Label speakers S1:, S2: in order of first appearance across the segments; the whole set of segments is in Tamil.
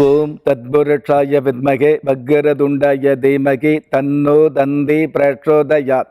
S1: ஓம் தத்புருஷாய வித்மகே வக்கரதுண்டாய தீமகி தன்னோ தந்தி பிரச்சோதயாத்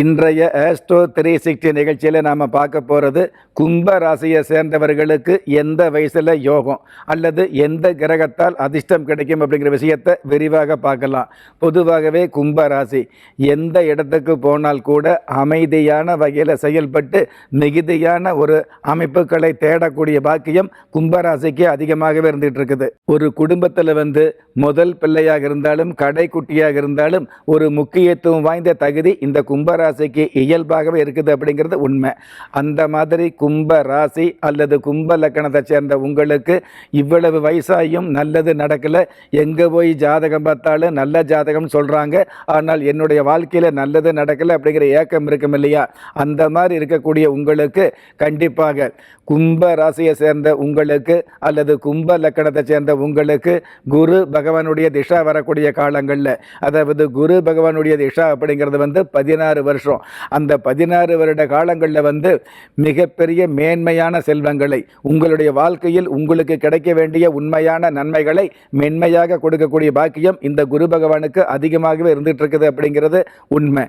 S1: இன்றைய ஆஸ்ட்ரோ த்ரீ சிக்ஸ்டி நிகழ்ச்சியில் நாம் பார்க்க போகிறது கும்ப ராசியை சேர்ந்தவர்களுக்கு எந்த வயசில் யோகம் அல்லது எந்த கிரகத்தால் அதிர்ஷ்டம் கிடைக்கும் அப்படிங்கிற விஷயத்தை விரிவாக பார்க்கலாம். பொதுவாகவே கும்ப ராசி எந்த இடத்துக்கு போனால் கூட அமைதியான வகையில் செயல்பட்டு மிகுதியான ஒரு அமைப்புகளை தேடக்கூடிய பாக்கியம் கும்பராசிக்கு அதிகமாகவே இருந்துகிட்டு இருக்குது. ஒரு குடும்பத்தில் வந்து முதல் பிள்ளையாக இருந்தாலும் கடைக்குட்டியாக இருந்தாலும் ஒரு முக்கியத்துவம் வாய்ந்த தகுதி இந்த ராசிக்கு இயல்பாகவே இருக்குது அப்படிங்கிறது உண்மை. அந்த மாதிரி கும்ப ராசி அல்லது கும்ப லக்கணத்தை சேர்ந்த உங்களுக்கு இவ்வளவு வயசாயும் நல்லது நடக்கலை. எங்கே போய் ஜாதகம் பார்த்தாலும் நல்ல ஜாதகம் சொல்கிறாங்க ஆனால் என்னுடைய வாழ்க்கையில் நல்லது நடக்கலை அப்படிங்கிற ஏக்கம் இருக்கும் இல்லையா? அந்த மாதிரி இருக்கக்கூடிய உங்களுக்கு கண்டிப்பாக கும்ப ராசியை சேர்ந்த உங்களுக்கு அல்லது கும்ப லக்கணத்தை சேர்ந்த உங்களுக்கு குரு பகவானுடைய திஷா வரக்கூடிய காலங்களில். அதாவது குரு பகவானுடைய திஷா அப்படிங்கிறது வந்து பதினாறு வருஷம் வருஷம். அந்த பதினாறு வருட காலங்களில் வந்து மிகப்பெரிய மேன்மையான செல்வங்களை உங்களுடைய வாழ்க்கையில் உங்களுக்கு கிடைக்க வேண்டிய உண்மையான நன்மைகளை மென்மையாக கொடுக்கக்கூடிய பாக்கியம் இந்த குரு பகவானுக்கு அதிகமாகவே இருந்துட்டு இருக்குது அப்படிங்கிறது உண்மை.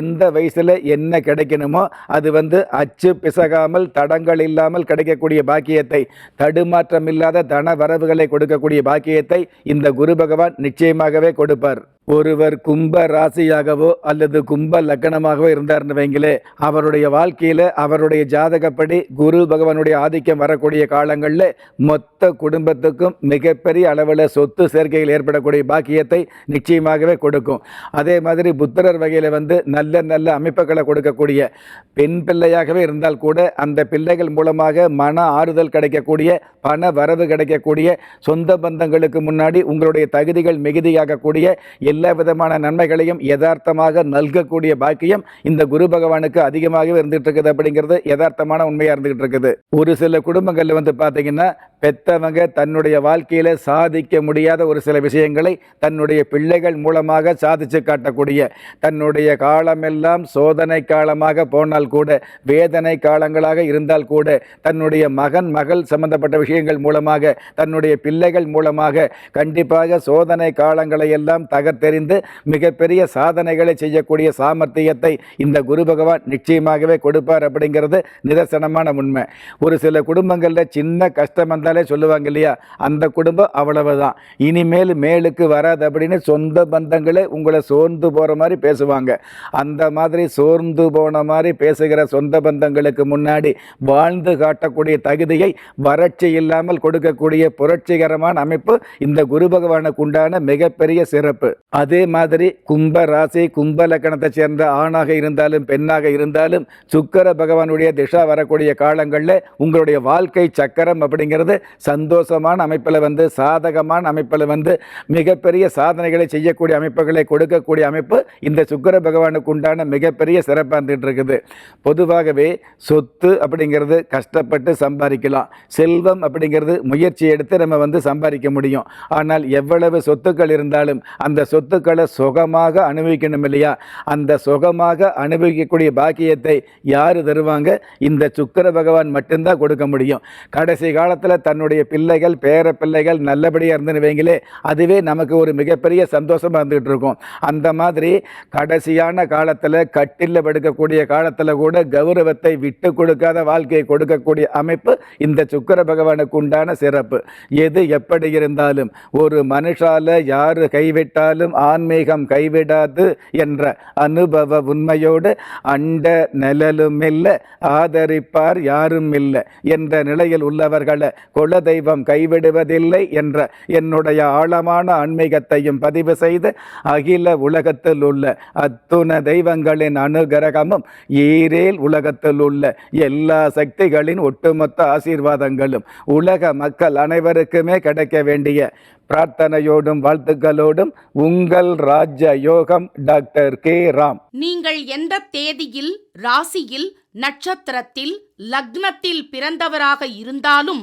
S1: எந்த வயசில் என்ன கிடைக்கணுமோ அது வந்து அச்சு பிசகாமல் தடங்கள் இல்லாமல் கிடைக்கக்கூடிய பாக்கியத்தை தடுமாற்றம் இல்லாத தன வரவுகளை கொடுக்கக்கூடிய பாக்கியத்தை இந்த குரு பகவான் நிச்சயமாகவே கொடுப்பார். ஒருவர் கும்ப ராசியாகவோ அல்லது கும்ப லக்கணமாகவோ இருந்தார்னு வைங்களே அவருடைய வாழ்க்கையில் அவருடைய ஜாதகப்படி குரு பகவானுடைய ஆதிக்கம் வரக்கூடிய காலங்களில் மொத்த குடும்பத்துக்கும் மிகப்பெரிய அளவில் சொத்து சேர்க்கைகள் ஏற்படக்கூடிய பாக்கியத்தை நிச்சயமாகவே கொடுக்கும். அதே மாதிரி புத்திரர் வகையில் வந்து நல்ல நல்ல அமைப்புகளை கொடுக்கக்கூடிய பெண் பிள்ளையாகவே இருந்தால் கூட அந்த பிள்ளைகள் மூலமாக மன ஆறுதல் கிடைக்கக்கூடிய பண வரவு கிடைக்கக்கூடிய சொந்த பந்தங்களுக்கு முன்னாடி உங்களுடைய தகுதிகள் மிகுதியாகக்கூடிய எல்லா விதமான நன்மைகளையும் யதார்த்தமாக நல்கக்கூடிய பாக்கியம் இந்த குரு பகவானுக்கு அதிகமாகவே இருந்துகிட்டு இருக்குது அப்படிங்கிறது யதார்த்தமான உண்மையாக இருந்துகிட்டு இருக்குது. ஒரு சில குடும்பங்களில் வந்து பார்த்தீங்கன்னா பெத்தவங்க தன்னுடைய வாழ்க்கையில் சாதிக்க முடியாத ஒரு சில விஷயங்களை தன்னுடைய பிள்ளைகள் மூலமாக சாதிச்சு காட்டக்கூடிய தன்னுடைய காலமெல்லாம் சோதனை காலமாக போனால் கூட வேதனை காலங்களாக இருந்தால் கூட தன்னுடைய மகன் மகள் சம்பந்தப்பட்ட விஷயங்கள் மூலமாக தன்னுடைய பிள்ளைகள் மூலமாக கண்டிப்பாக சோதனை காலங்களை எல்லாம் தகர்த்தெறிந்து மிகப்பெரிய சாதனைகளை செய்யக்கூடிய சாமர்த்தியத்தை இந்த குரு பகவான் நிச்சயமாகவே கொடுப்பார் அப்படிங்கிறது நிதர்சனமான உண்மை. ஒரு சில குடும்பங்களில் சின்ன கஷ்டம் வந்தால் சொல்லுவாங்க இல்லையா? அந்த குடும்பம் அவ்வளவுதான். இனிமேல் மேலுக்கு வராது அப்படின்னு சொந்த பந்தங்களே உங்களை சோர்ந்து போகிற மாதிரி பேசுவாங்க. அந்த மாதிரி சோர்ந்து போன மாதிரி பேசுகிற சொந்த பந்தங்களுக்கு முன்னாடி வாழ்ந்து காட்டக்கூடிய தகுதியை வறட்சி இல்லாமல் கொடுக்கக்கூடிய புரட்சிகரமான அமைப்பு இந்த குரு பகவானுக்கு உண்டான மிகப்பெரிய சிறப்பு. அதே மாதிரி கும்ப ராசி கும்ப லக்கணத்தை சேர்ந்த ஆணாக இருந்தாலும் பெண்ணாக இருந்தாலும் சுக்கர பகவானுடைய திஷா வரக்கூடிய காலங்களில் உங்களுடைய வாழ்க்கை சக்கரம் அப்படிங்கிறது சந்தோஷமான அமைப்பில் வந்து சாதகமான அமைப்பில் வந்து மிகப்பெரிய சாதனைகளை செய்யக்கூடிய அமைப்புகளை கொடுக்கக்கூடிய அமைப்பு இந்த சுக்கர பகவானுக்கு உண்டான மிகப்பெரிய சிறப்பாக இருந்துகிட்டு இருக்குது பொதுவாகவே சொத்து அப்படிங்கிறது கஷ்டப்பட்டு சம்பாதிக்கலாம். செல்வம் அப்படிங்கிறது முயற்சி எடுத்து நம்ம வந்து சம்பாதிக்க முடியும். ஆனால் எவ்வளவு சொத்துக்கள் இருந்தாலும் அந்த சொத்துக்களை சுகமாக அனுபவிக்கணும் இல்லையா? அந்த சுகமாக அனுபவிக்கக்கூடிய பாக்கியத்தை யார் தருவாங்க? இந்த சுக்கர பகவான் மட்டும்தான் கொடுக்க முடியும். கடைசி காலத்தில் தன்னுடைய பிள்ளைகள் பேர பிள்ளைகள் நல்லபடியாக இருந்துன்னு வைங்களே அதுவே நமக்கு ஒரு மிகப்பெரிய சந்தோஷமாக இருந்துகிட்டு இருக்கும். அந்த மாதிரி கடைசியான காலத்தில் கட்டில் படுக்கக்கூடிய காலத்தில் கூட கௌரவத்தை விட்டு கொடுக்காத வாழ்க்கையை கொடுக்கக்கூடிய அமைப்பு இந்த சுக்கர பகவானுக்கு உண்டான சிறப்பு. எது எப்படி இருந்தாலும் ஒரு மனுஷால யார் கைவிட்டாலும் ஆன்மீகம் கைவிடாது என்ற அனுபவ உண்மையோடு அண்ட நிழலும் இல்லை ஆதரிப்பார் யாரும் இல்லை என்ற நிலையில் உள்ளவர்களை குல தெய்வம் கைவிடுவதில்லை என்ற என்னுடைய ஆழமான ஆன்மீகத்தையும் பதிவு செய்து அகில உலகத்தில் உள்ள அத்துண தெய்வங்களின் அனுகிரகமும் ஈரேல் உலகத்தில் உள்ள எல்லா சக்திகளின் ஒட்டுமொத்த ஆசீர்வாதங்களும் உலக மக்கள் அனைவருக்குமே கிடைக்க வேண்டிய பிரார்த்தனையோடும் வாழ்த்துக்களோடும் உங்கள் ராஜ யோகம் டாக்டர் கே ராம்.
S2: நீங்கள் எந்த தேதியில் ராசியில் நட்சத்திரத்தில் லக்னத்தில் பிறந்தவராக இருந்தாலும்